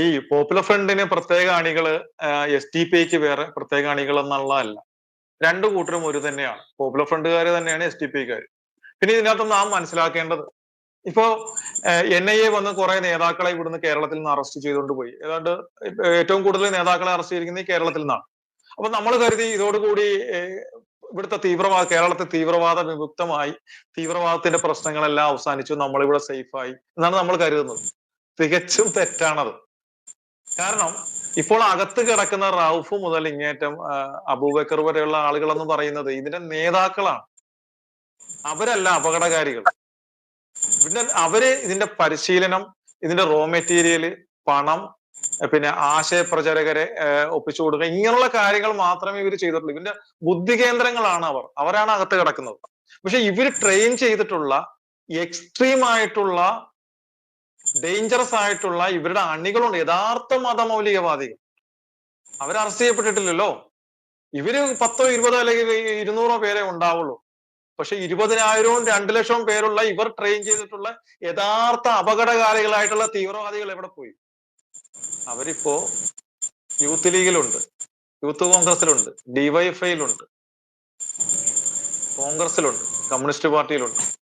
ഈ പോപ്പുലർ ഫ്രണ്ടിന് പ്രത്യേക അണികൾ എസ് ഡി പി ഐക്ക് വേറെ പ്രത്യേക അണികൾ എന്നുള്ളതല്ല രണ്ടു കൂട്ടരും ഒരു തന്നെയാണ്. പോപ്പുലർ ഫ്രണ്ടുകാർ തന്നെയാണ് എസ് ഡി പി ഐക്കാർ പിന്നെ ഇതിനകത്ത് നാം മനസ്സിലാക്കേണ്ടത് ഇപ്പോ എൻ ഐ എ വന്ന് കുറെ നേതാക്കളെ ഇവിടുന്ന് കേരളത്തിൽ നിന്ന് അറസ്റ്റ് ചെയ്തുകൊണ്ട് പോയി. ഏതാണ്ട് ഏറ്റവും കൂടുതൽ നേതാക്കളെ അറസ്റ്റ് ചെയ്തിരിക്കുന്നത് കേരളത്തിൽ നിന്നാണ്. അപ്പൊ നമ്മൾ കരുതി ഇതോടുകൂടി ഇവിടുത്തെ തീവ്രവാദ കേരളത്തെ തീവ്രവാദ വിമുക്തമായി തീവ്രവാദത്തിന്റെ പ്രശ്നങ്ങളെല്ലാം അവസാനിച്ചു നമ്മളിവിടെ സേഫായി എന്നാണ് നമ്മൾ കരുതുന്നത്. തികച്ചും തെറ്റാണത്. കാരണം ഇപ്പോൾ അകത്ത് കിടക്കുന്ന റൌഫ് മുതൽ ഇങ്ങേറ്റം അബൂബക്കർ വരെയുള്ള ആളുകൾ എന്ന് പറയുന്നത് ഇതിന്റെ നേതാക്കളാണ്. അവരല്ല അപകടകാരികൾ. പിന്നെ അവർ ഇതിന്റെ പരിശീലനം ഇതിന്റെ റോ മെറ്റീരിയൽ പണം പിന്നെ ആശയപ്രചാരകരെ ഒപ്പിച്ചു കൊടുക്കുക ഇങ്ങനെയുള്ള കാര്യങ്ങൾ മാത്രമേ ഇവർ ചെയ്തിട്ടുള്ളൂ. ഇവന്റെ ബുദ്ധി കേന്ദ്രങ്ങളാണ് അവർ. അവരാണ് അകത്ത് കിടക്കുന്നത്. പക്ഷെ ഇവർ ട്രെയിൻ ചെയ്തിട്ടുള്ള എക്സ്ട്രീം ആയിട്ടുള്ള ഡേഞ്ചറസ് ആയിട്ടുള്ള ഇവരുടെ അണികളുണ്ട്. യഥാർത്ഥ മതമൗലികവാദികൾ അവർ അറസ്റ്റ് ചെയ്യപ്പെട്ടിട്ടില്ലല്ലോ. ഇവർ പത്തോ ഇരുപതോ അല്ലെങ്കിൽ ഇരുന്നൂറോ പേരെ ഉണ്ടാവുള്ളൂ. പക്ഷെ ഇരുപതിനായിരവും രണ്ടു ലക്ഷവും പേരുള്ള ഇവർ ട്രെയിൻ ചെയ്തിട്ടുള്ള യഥാർത്ഥ അപകടകാരികളായിട്ടുള്ള തീവ്രവാദികൾ എവിടെ പോയി? അവരിപ്പോ യൂത്ത് ലീഗിലുണ്ട് യൂത്ത് കോൺഗ്രസിലുണ്ട് ഡിവൈഎഫ്ഐയിലുണ്ട് കോൺഗ്രസിലുണ്ട് കമ്മ്യൂണിസ്റ്റ് പാർട്ടിയിലുണ്ട്